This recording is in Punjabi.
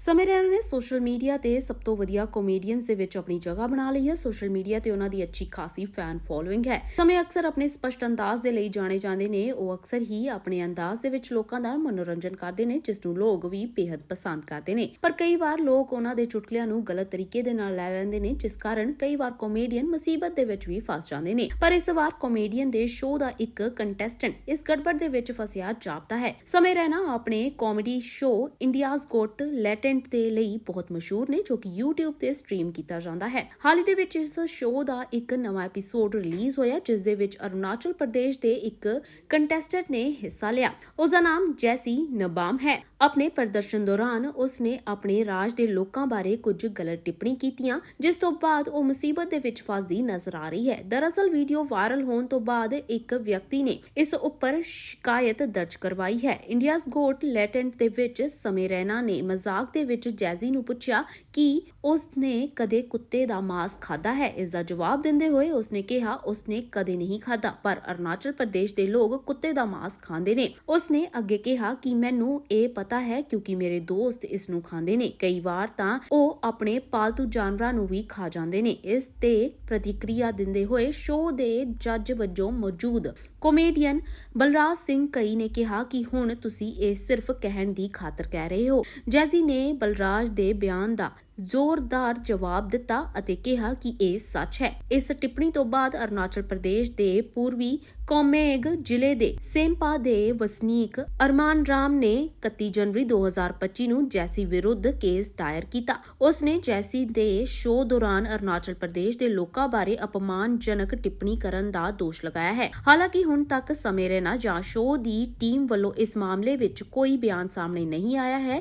ਸਮੇਂ ਰੈਨਾ ਨੇ ਸੋਸ਼ਲ ਮੀਡੀਆ ਤੇ ਸਭ ਤੋਂ ਵਧੀਆ ਕਾਮੇਡੀਅਨਸ ਦੇ ਵਿੱਚ ਆਪਣੀ ਜਗ੍ਹਾ ਬਣਾ ਲਈ ਹੈ। ਸੋਸ਼ਲ ਮੀਡੀਆ ਤੇ ਉਹਨਾਂ ਦੀ ਅੱਛੀ ਖਾਸੀ ਫੈਨ ਫੋਲੋਇੰਗ ਹੈ। ਸਮੇਂ ਅਕਸਰ ਆਪਣੇ ਸਪਸ਼ਟ ਅੰਦਾਜ਼ ਦੇ ਲਈ ਜਾਣੇ ਜਾਂਦੇ ਨੇ। ਉਹ ਅਕਸਰ ਹੀ ਆਪਣੇ ਅੰਦਾਜ਼ ਦੇ ਵਿੱਚ ਲੋਕਾਂ ਦਾ ਮਨੋਰੰਜਨ ਕਰਦੇ ਨੇ, ਜਿਸ ਨੂੰ ਲੋਕ ਵੀ ਬੇहद ਪਸੰਦ ਕਰਦੇ ਨੇ। ਪਰ ਕਈ ਵਾਰ ਲੋਕ ਉਹਨਾਂ ਦੇ ਚੁਟਕਲਿਆਂ ਨੂੰ ਗਲਤ ਤਰੀਕੇ ਦੇ ਨਾਲ ਲੈ ਲੈਂਦੇ ਨੇ, ਜਿਸ ਕਾਰਨ ਕਈ ਵਾਰ ਕਾਮੇਡੀਅਨ ਮੁਸੀਬਤ ਦੇ ਵਿੱਚ ਵੀ ਫਸ ਜਾਂਦੇ ਨੇ। ਪਰ ਇਸ ਵਾਰ ਕਾਮੇਡੀਅਨ ਦੇ ਸ਼ੋਅ ਦਾ ਇੱਕ ਕੰਟੈਸਟੈਂਟ ਇਸ ਗੜਬੜ ਦੇ ਵਿੱਚ ਫਸਿਆ ਜਾਪਦਾ ਹੈ। ਸਮੇਂ ਰਹਿਣਾ ਆਪਣੇ comedy show India's Got Latent ਦੇ ਲਈ ਬਹੁਤ ਮਸ਼ਹੂਰ ਨੇ, ਜੋ ਕਿ YouTube ਤੇ ਸਟ੍ਰੀਮ ਕੀਤਾ ਜਾਂਦਾ ਹੈ। ਹਾਲ ਹੀ ਦੇ ਵਿੱਚ ਇਸ ਸ਼ੋਅ ਦਾ ਇੱਕ ਨਵਾਂ ਐਪੀਸੋਡ ਰਿਲੀਜ਼ ਹੋਇਆ, ਜਿਸ ਦੇ ਵਿੱਚ ਅਰੁਣਾਚਲ ਪ੍ਰਦੇਸ਼ ਦੇ ਇੱਕ ਕੰਟੈਸਟੈਂਟ ਨੇ ਹਿੱਸਾ ਲਿਆ। ਉਸ ਦਾ ਨਾਮ ਜੈਸੀ ਨਬਾਮ ਹੈ। ਆਪਣੇ ਪ੍ਰਦਰਸ਼ਨ ਦੌਰਾਨ ਉਸ ਨੇ ਆਪਣੇ ਰਾਜ ਦੇ ਲੋਕਾਂ ਬਾਰੇ ਕੁਝ ਗਲਤ ਟਿੱਪਣੀ ਕੀਤੀਆਂ, ਜਿਸ ਤੋਂ ਬਾਅਦ ਉਹ ਮੁਸੀਬਤ ਦੇ ਵਿੱਚ ਫਸਦੀ ਨਜ਼ਰ ਆ ਰਹੀ ਹੈ। ਦਰਅਸਲ ਵੀਡੀਓ ਵਾਇਰਲ ਹੋਣ ਤੋਂ ਬਾਅਦ ਇੱਕ ਵਿਅਕਤੀ ਨੇ ਇਸ ਉੱਪਰ ਸ਼ਿਕਾਇਤ ਦਰਜ ਕਰਵਾਈ ਹੈ। ਇੰਡੀਆਜ਼ ਗੋਟ ਲੈਟੈਂਟ ਦੇ ਵਿੱਚ ਸਮੇ ਰੈਨਾ ਨੇ ਮਜ਼ਾਕ ਦੇ ਵਿੱਚ ਜੈਜ਼ੀ ਨੂੰ ਪੁੱਛਿਆ ਕਿ ਉਸ ਨੇ ਕਦੇ ਕੁੱਤੇ ਦਾ ਮਾਸ ਖਾਦਾ ਹੈ? ਇਸ ਦਾ ਜਵਾਬ ਦਿੰਦੇ ਹੋਏ ਉਸ ਨੇ ਕਿਹਾ ਉਸ ਨੇ ਕਦੇ ਨਹੀਂ ਖਾਦਾ ਪਰ ਅਰੁਣਾਚਲ ਪ੍ਰਦੇਸ਼ ਦੇ ਲੋਕ ਕੁੱਤੇ ਦਾ ਮਾंस ਖਾਂਦੇ ਨੇ। ਉਸ ਨੇ ਅੱਗੇ ਕਿਹਾ ਕਿ ਮੈਨੂੰ ਇਹ ਪਤਾ ਹੈ ਕਿਉਂਕਿ ਮੇਰੇ ਦੋਸਤ ਇਸ ਨੂੰ ਖਾਂਦੇ ਨੇ। ਕਈ ਵਾਰ ਤਾਂ ਉਹ ਆਪਣੇ ਪਾਲਤੂ ਜਾਨਵਰਾਂ ਨੂੰ ਵੀ ਖਾ ਜਾਂਦੇ ਨੇ। ਇਸ ਤੇ ਪ੍ਰਤੀਕਿਰਿਆ ਦਿੰਦੇ ਹੋਏ ਸ਼ੋਅ ਦੇ ਜੱਜ ਵਜੋਂ ਮੌਜੂਦ ਕਾਮੇਡੀਅਨ ਬਲਰਾਜ ਸਿੰਘ ਕਈ ਨੇ ਕਿਹਾ ਕਿ ਹੁਣ ਤੁਸੀਂ ਇਹ ਸਿਰਫ ਕਹਿਣ ਦੀ ਖਾਤਰ ਕਹਿ ਰਹੇ ਹੋ। ਜੈਜ਼ੀ ਨੇ ਬਲਰਾਜ ਦੇ ਬਿਆਨ ਦਾ ਜ਼ੋਰਦਾਰ ਜਵਾਬ ਦਿੱਤਾ ਅਤੇ ਕਿਹਾ ਕਿ ਇਹ ਸੱਚ ਹੈ। ਇਸ ਟਿੱਪਣੀ ਤੋਂ ਬਾਅਦ ਅਰੁਣਾਚਲ ਪ੍ਰਦੇਸ਼ ਦੇ ਪੂਰਬੀ ਕੋਮੇਗ ਜ਼ਿਲ੍ਹੇ ਦੇ ਸੇਂਪਾ ਦੇ ਵਸਨੀਕ ਅਰਮਾਨ ਰਾਮ ਨੇ 31 ਜਨਵਰੀ 2025 ਨੂੰ ਜੈਸੀ ਵਿਰੁੱਧ ਕੇਸ ਦਾਇਰ ਕੀਤਾ। ਉਸ ਨੇ ਜੈਸੀ ਦੇ ਸ਼ੋਅ ਦੌਰਾਨ ਅਰੁਣਾਚਲ ਪ੍ਰਦੇਸ਼ ਦੇ ਲੋਕਾਂ ਬਾਰੇ ਅਪਮਾਨਜਨਕ ਟਿੱਪਣੀ ਕਰਨ ਦਾ ਦੋਸ਼ ਲਗਾਇਆ ਹੈ। ਹਾਲਾਂਕਿ ਹੁਣ ਤੱਕ ਸਮੇਂ ਰਹਿਣਾ ਜਾਂ ਸ਼ੋਅ ਦੀ ਟੀਮ ਵੱਲੋਂ ਇਸ ਮਾਮਲੇ ਵਿੱਚ ਕੋਈ ਬਿਆਨ ਸਾਹਮਣੇ ਨਹੀਂ ਆਇਆ ਹੈ